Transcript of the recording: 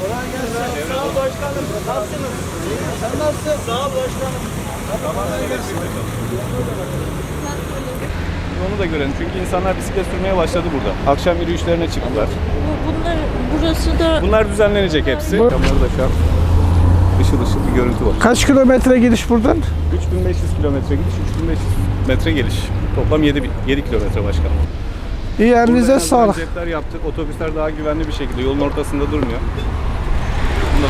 Kolay gelsin. Sağ ol başkanım. Nasılsınız? Sen nasılsın? Sağ ol başkanım. Onu da görelim çünkü insanlar bisiklet sürmeye başladı burada. Akşam yürüyüşlerine çıktılar. Bu- Bunlar burası da Bunlar düzenlenecek hepsi. Bu- da şu an ışıl ışıl bir görüntü var. Kaç kilometre gidiş buradan? 3500 kilometre gidiş, 3500 metre geliş. Toplam 7, 7 kilometre başkan. İyi elinize sağlık. cepler yaptık. Otobüsler daha güvenli bir şekilde yolun ortasında durmuyor. Bunda...